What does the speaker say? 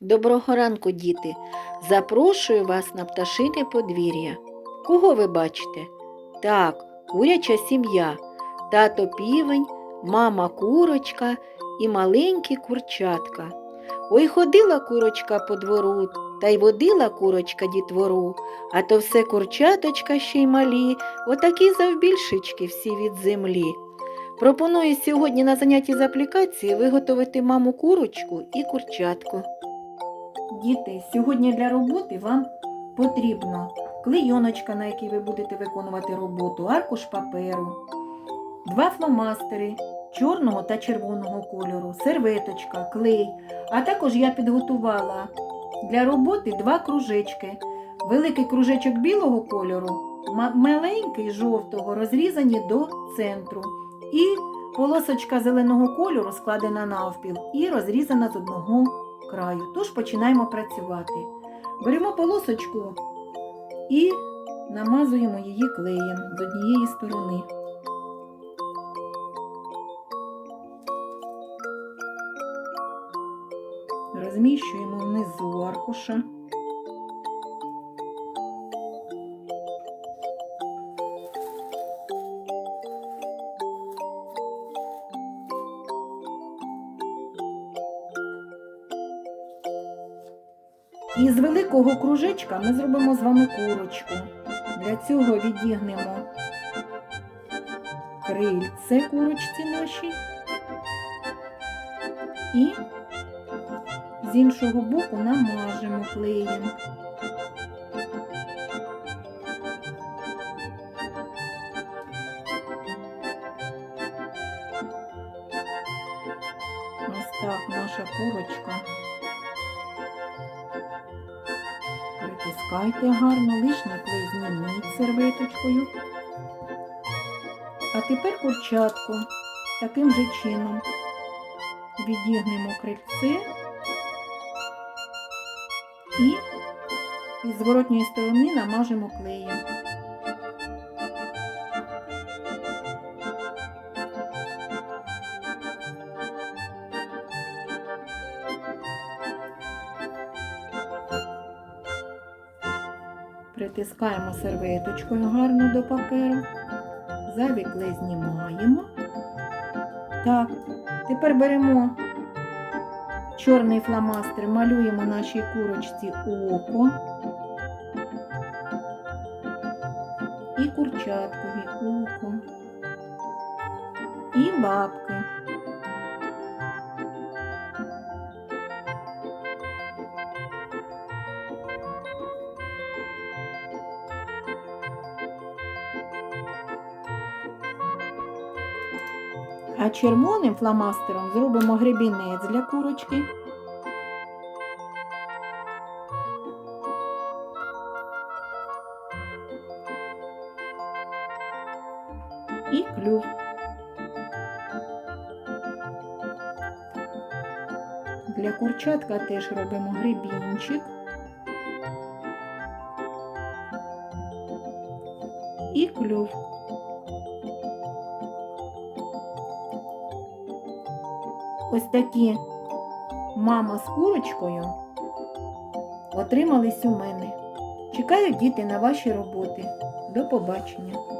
Доброго ранку, діти! Запрошую вас на пташине подвір'я. Кого ви бачите? Так, куряча сім'я, тато півень, мама курочка і маленькі курчатка. Ой ходила курочка по двору, та й водила курочка дітвору, а то все курчаточка ще й малі, отакі завбільшечки всі від землі. Пропоную сьогодні на занятті з аплікації виготовити маму курочку і курчатку. Діти, сьогодні для роботи вам потрібно клейоночка, на якій ви будете виконувати роботу, аркуш паперу, два фломастери чорного та червоного кольору, серветочка, клей. А також я підготувала для роботи два кружечки. Великий кружечок білого кольору, маленький жовтого, розрізані до центру. І полосочка зеленого кольору складена навпіл і розрізана з одного краю. Тож починаємо працювати. Беремо полосочку і намазуємо її клеєм з однієї сторони. Розміщуємо внизу аркуша. І з великого кружечка ми зробимо з вами курочку. Для цього відігнемо крильце курочці нашій і з іншого боку намажемо клеєм. Ось так наша курочка. Притискайте гарно, лишній клей зніміть серветочкою. А тепер курчатку таким же чином відігнемо крильце і із зворотньої сторони намажемо клеєм. Притискаємо серветочкою гарно до паперу. Зайвий клей знімаємо. Так, тепер беремо чорний фломастер, малюємо нашій курочці око і курчаткові око, і лапки. А червоним фломастером зробимо гребінець для курочки. І клюв. Для курчатка теж робимо гребінчик. І клюв. Такі мама з курочкою отримались у мене. Чекаю діти на ваші роботи. До побачення!